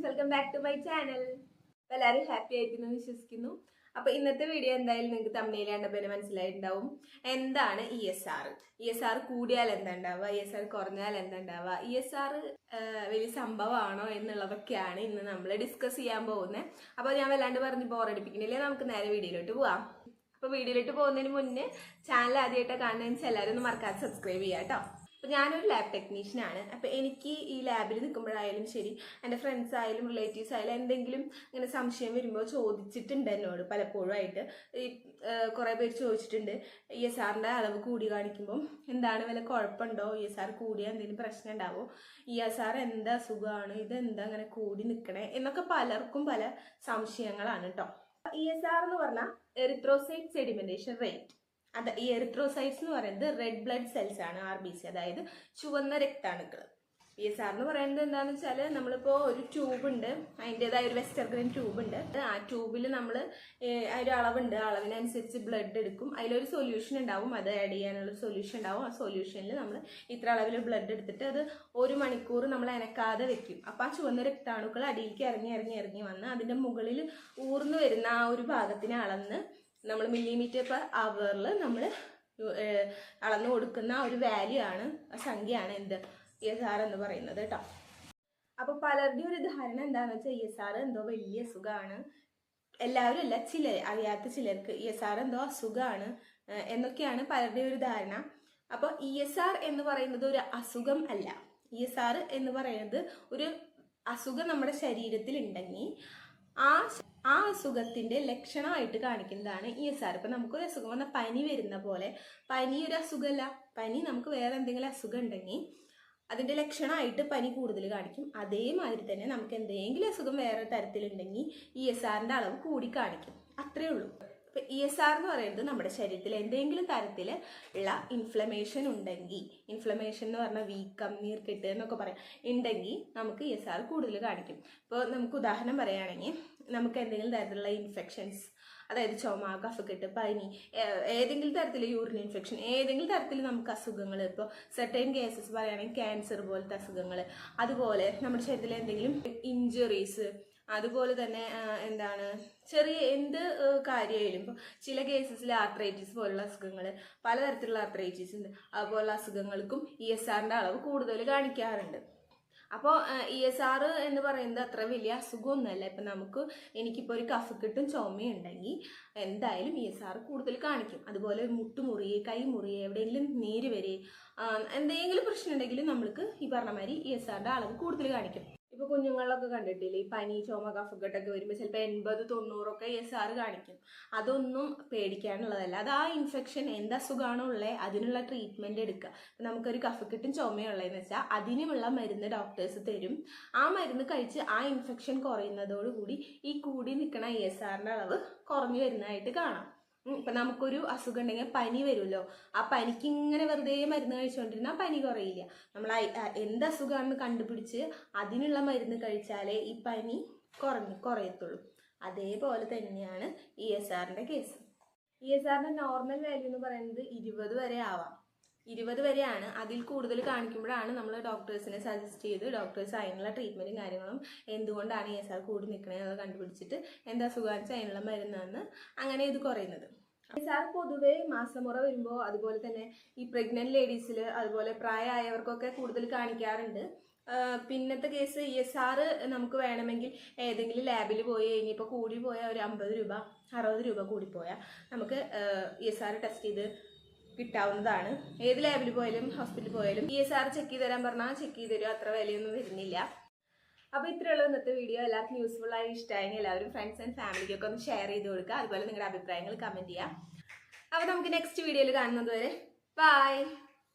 Friends welcome back to my channel എല്ലാവരും happy ആയിരിക്കുന്നു വിശ്വസിക്കുന്നു. അപ്പൊ ഇന്നത്തെ വീഡിയോ എന്തായാലും നിങ്ങൾക്ക് തമ്മിൽ കണ്ടപ്പോൾ മനസ്സിലായിട്ടുണ്ടാവും. എന്താണ് E S R E S R കൂടിയാൽ എന്താ ഉണ്ടാവുക ഇ എസ് ആർ കുറഞ്ഞാൽ എന്താ ഉണ്ടാവുക ഇ എസ് ആർ വലിയ സംഭവമാണോ എന്നുള്ളതൊക്കെയാണ് ഇന്ന് നമ്മൾ ഡിസ്കസ് ചെയ്യാൻ പോകുന്നത് അപ്പോൾ ഞാൻ വല്ലാണ്ട് പറഞ്ഞ് ബോറടിപ്പിക്കുന്നില്ലേ നമുക്ക് നേരെ വീഡിയോയിലോട്ട് പോവാം. അപ്പോൾ വീഡിയോയിലോട്ട് പോകുന്നതിന് മുന്നേ ചാനൽ ആദ്യമായിട്ട് കാണുന്നതെന്ന് വെച്ചാൽ എല്ലാവരും ഒന്ന് മറക്കാതെ സബ്സ്ക്രൈബ് ചെയ്യാം കേട്ടോ അപ്പോൾ ഞാനൊരു ലാബ് ടെക്നീഷ്യനാണ് അപ്പോൾ എനിക്ക് ഈ ലാബിൽ നിൽക്കുമ്പോഴായാലും ശരി എന്റെ ഫ്രണ്ട്സ് ആയാലും റിലേറ്റീവ്സ് ആയാലും എന്തെങ്കിലും ഇങ്ങനെ സംശയം വരുമ്പോൾ ചോദിച്ചിട്ടുണ്ട് എന്നോട് പലപ്പോഴും ആയിട്ട്. ഈ കുറേ പേര് ചോദിച്ചിട്ടുണ്ട് ഇ എസ് ആറിന്റെ അളവ് കൂടി കാണിക്കുമ്പം എന്താണ് വല്ല കുഴപ്പമുണ്ടോ ഇ എസ് ആർ കൂടിയാൽ എന്തെങ്കിലും പ്രശ്നം ഉണ്ടാവോ ഇ എസ് ആർ എന്താ അസുഖമാണ് ഇതെന്താ അങ്ങനെ കൂടി നിൽക്കണേ എന്നൊക്കെ പലർക്കും പല സംശയങ്ങളാണ് കേട്ടോ ഇ എസ് ആർ എന്ന് പറഞ്ഞാൽ എറിത്രോസൈറ്റ് സെഡിമെന്റേഷൻ റേറ്റ് അത് ഈ എറിത്രോസൈറ്റ്സ് എന്ന് പറയുന്നത് റെഡ് ബ്ലഡ് സെൽസ് ആണ് ആർ ബി സി അതായത് ചുവന്ന രക്താണുക്കൾ. പി എസ് ആർ എന്ന് പറയുന്നത് എന്താണെന്ന് വെച്ചാൽ നമ്മളിപ്പോൾ ഒരു ട്യൂബ് ഉണ്ട് അതിന്റെതായ ഒരു വെസ്റ്റർഗ്രീൻ ട്യൂബ് ഉണ്ട്. ആ ട്യൂബിൽ നമ്മൾ ഒരു അളവുണ്ട് അളവിനനുസരിച്ച് ബ്ലഡ് എടുക്കും. അതിലൊരു സൊല്യൂഷൻ ഉണ്ടാവും അത് ആഡ് ചെയ്യാനുള്ള സൊല്യൂഷൻ ഉണ്ടാവും. ആ സൊല്യൂഷനിൽ നമ്മൾ ഇത്ര അളവിൽ ബ്ലഡ് എടുത്തിട്ട് അത് ഒരു മണിക്കൂർ നമ്മൾ അനക്കാതെ വെക്കും. അപ്പോൾ ആ ചുവന്ന രക്താണുക്കൾ അടിയിലേക്ക് ഇറങ്ങി ഇറങ്ങി ഇറങ്ങി വന്ന് അതിന്റെ മുകളിൽ ഊർന്നു വരുന്ന ആ ഒരു ഭാഗത്തിനെ അളന്ന് നമ്മൾ മില്ലിമീറ്റർ പെർ അവറിൽ നമ്മൾ അളന്നു കൊടുക്കുന്ന ഒരു വാല്യൂ ആണ് ആ സംഖ്യയാണ് എന്ത്? എസ് ആർ എന്ന് പറയുന്നത് കേട്ടോ അപ്പോൾ പലരുടെയും ഒരു ധാരണ എന്താണെന്ന് വെച്ചാൽ എസ് ആർ എന്തോ വലിയ അസുഖമാണ് എല്ലാവരും അല്ല ചിലർ അറിയാത്ത ചിലർക്ക് ഇ എസ് ആർ എന്തോ അസുഖമാണ് എന്നൊക്കെയാണ് പലരുടെയും ഒരു ധാരണ. അപ്പോൾ ഇ എസ് ആർ എന്ന് പറയുന്നത് ഒരു അസുഖം അല്ല. ഇ എസ് ആർ എന്ന് പറയുന്നത് ഒരു അസുഖം നമ്മുടെ ശരീരത്തിൽ ഉണ്ടെങ്കിൽ ആ ആ അസുഖത്തിന്റെ ലക്ഷണമായിട്ട് കാണിക്കുന്നതാണ് ഇ എസ് ആർ ഇപ്പം നമുക്കൊരു അസുഖം വന്ന പനി വരുന്ന പോലെ പനി ഒരു അസുഖമല്ല പനി നമുക്ക് വേറെ എന്തെങ്കിലും അസുഖം ഉണ്ടെങ്കിൽ അതിന്റെ ലക്ഷണമായിട്ട് പനി കൂടുതൽ കാണിക്കും. അതേമാതിരി തന്നെ നമുക്ക് എന്തെങ്കിലും അസുഖം വേറെ തരത്തിലുണ്ടെങ്കിൽ ഇ എസ് ആറിന്റെ അളവ് കൂടി കാണിക്കും. അത്രേ ഉള്ളൂ. ഇപ്പം ഇ എസ് ആർ എന്ന് പറയുന്നത് നമ്മുടെ ശരീരത്തിൽ എന്തെങ്കിലും തരത്തിൽ ഉള്ള ഇൻഫ്ലമേഷൻ ഉണ്ടെങ്കിൽ ഇൻഫ്ലമേഷൻ എന്ന് പറഞ്ഞാൽ വീക്കം നീർക്കെട്ട് എന്നൊക്കെ പറയാം. ഉണ്ടെങ്കിൽ നമുക്ക് ഇ എസ് ആർ കൂടുതൽ കാണിക്കും. ഇപ്പോൾ നമുക്ക് ഉദാഹരണം പറയുകയാണെങ്കിൽ നമുക്ക് എന്തെങ്കിലും തരത്തിലുള്ള ഇൻഫെക്ഷൻസ് അതായത് ചുമ കഫക്കെട്ട് പനി ഏതെങ്കിലും തരത്തിൽ യൂറിൻ ഇൻഫെക്ഷൻ ഏതെങ്കിലും തരത്തിൽ നമുക്ക് അസുഖങ്ങൾ ഇപ്പോൾ സെർട്ടൈൻ കേസസ് പറയുകയാണെങ്കിൽ ക്യാൻസർ പോലത്തെ അസുഖങ്ങൾ അതുപോലെ നമ്മുടെ ശരീരത്തിലെ എന്തെങ്കിലും ഇഞ്ചുറീസ് അതുപോലെ തന്നെ എന്താണ് ചെറിയ എന്ത് കാര്യമായാലും ഇപ്പോൾ ചില കേസസിൽ ആർത്രൈറ്റിസ് പോലുള്ള അസുഖങ്ങൾ പലതരത്തിലുള്ള ആർത്രൈറ്റിസ് ഉണ്ട്. അതുപോലുള്ള അസുഖങ്ങൾക്കും ഇ എസ് ആറിന്റെ അളവ് കൂടുതൽ കാണിക്കാറുണ്ട്. അപ്പോൾ ഇ എസ് ആർ എന്ന് പറയുന്നത് അത്ര വലിയ അസുഖമൊന്നുമല്ല. ഇപ്പം നമുക്ക് എനിക്കിപ്പോൾ ഒരു കഫക്കെട്ടും ചുമയും ഉണ്ടെങ്കിൽ എന്തായാലും ഇ എസ് ആർ കൂടുതൽ കാണിക്കും. അതുപോലെ മുട്ടുമുറിയെ കൈ മുറിയെ എവിടെയെങ്കിലും നീര് വരെ എന്തെങ്കിലും പ്രശ്നം ഉണ്ടെങ്കിൽ നമ്മൾക്ക് ഈ പറഞ്ഞ മാതിരി ഇ എസ് ആറിന്റെ അളവ് കൂടുതൽ കാണിക്കും. ഇപ്പൊ കുഞ്ഞുങ്ങളിലൊക്കെ കണ്ടിട്ടില്ലേ? ഈ പനി ചുമ കഫക്കെട്ടൊക്കെ വരുമ്പോൾ ചിലപ്പോൾ എൺപത് തൊണ്ണൂറൊക്കെ എസ് ആർ കാണിക്കും. അതൊന്നും പേടിക്കാനുള്ളതല്ല. അത് ആ ഇൻഫെക്ഷൻ എന്ത് അസുഖമാണോ ഉള്ളത് അതിനുള്ള ട്രീറ്റ്മെന്റ് എടുക്കുക നമുക്കൊരു കഫക്കെട്ടും ചുമയുള്ളതെന്ന് വെച്ചാൽ അതിനുമുള്ള മരുന്ന് ഡോക്ടേഴ്സ് തരും. ആ മരുന്ന് കഴിച്ച് ആ ഇൻഫെക്ഷൻ കുറയുന്നതോടുകൂടി ഈ കൂടി നിൽക്കുന്ന എസ് ആറിന്റെ അളവ് കുറഞ്ഞു വരുന്നതായിട്ട് കാണാം. ഇപ്പൊ നമുക്കൊരു അസുഖം ഉണ്ടെങ്കിൽ പനി വരുമല്ലോ. ആ പനിക്ക് ഇങ്ങനെ വെറുതെ മരുന്ന് കഴിച്ചുകൊണ്ടിരുന്നാൽ പനി കുറയില്ല. നമ്മൾ എന്ത് അസുഖമാണെന്ന് കണ്ടുപിടിച്ച് അതിനുള്ള മരുന്ന് കഴിച്ചാലേ ഈ പനി കുറഞ്ഞു കുറയത്തുള്ളൂ. അതേപോലെ തന്നെയാണ് ഇ എസ് ആറിന്റെ കേസ്. ഇ എസ് ആറിന്റെ നോർമൽ വാല്യൂ എന്ന് പറയുന്നത് ഇരുപത് വരെ ആവാം. ഇരുപത് വരെയാണ്. അതിൽ കൂടുതൽ കാണിക്കുമ്പോഴാണ് നമ്മൾ ഡോക്ടേഴ്സിനെ സജസ്റ്റ് ചെയ്ത് ഡോക്ടേഴ്സ് അതിനുള്ള ട്രീറ്റ്മെന്റും കാര്യങ്ങളും എന്തുകൊണ്ടാണ് എസ് ആർ കൂടി നിൽക്കണതെന്ന് കണ്ടുപിടിച്ചിട്ട് എന്താ സുഖാനിച്ച് അതിനുള്ള മരുന്നാണ് അങ്ങനെ ഇത് കുറയുന്നത്. എസ് ആർ പൊതുവേ മാസമുറ വരുമ്പോൾ അതുപോലെ തന്നെ ഈ പ്രഗ്നന്റ് ലേഡീസിൽ അതുപോലെ പ്രായമായവർക്കൊക്കെ കൂടുതൽ കാണിക്കാറുണ്ട്. പിന്നത്തെ കേസ് ഇ എസ് ആർ നമുക്ക് വേണമെങ്കിൽ ഏതെങ്കിലും ലാബിൽ പോയി കഴിഞ്ഞിപ്പോൾ കൂടി പോയാൽ ഒരു അമ്പത് രൂപ അറുപത് രൂപ കൂടിപ്പോയാൽ പോയാൽ നമുക്ക് ഇ എസ് ആർ ടെസ്റ്റ് ചെയ്ത് കിട്ടാവുന്നതാണ്. ഏത് ലാബിൽ പോയാലും ഹോസ്പിറ്റലിൽ പോയാലും. ഇ എസ് ആർ ചെക്ക് ചെയ്ത് തരാൻ പറഞ്ഞാൽ ചെക്ക് ചെയ്ത് തരും. അത്ര വിലയൊന്നും വരുന്നില്ല. അപ്പോൾ ഇത്രയുള്ള ഇന്നത്തെ വീഡിയോ എല്ലാവർക്കും യൂസ്ഫുൾ ആയി ഇഷ്ടമായെങ്കിൽ എല്ലാവരും ഫ്രണ്ട്സ് ആൻഡ് ഫാമിലിക്കൊക്കെ ഒന്ന് ഷെയർ ചെയ്ത് കൊടുക്കുക. അതുപോലെ നിങ്ങളുടെ അഭിപ്രായങ്ങൾ കമന്റ് ചെയ്യുക. അപ്പോൾ നമുക്ക് നെക്സ്റ്റ് വീഡിയോയിൽ കാണുന്നത് വരെ. ബൈ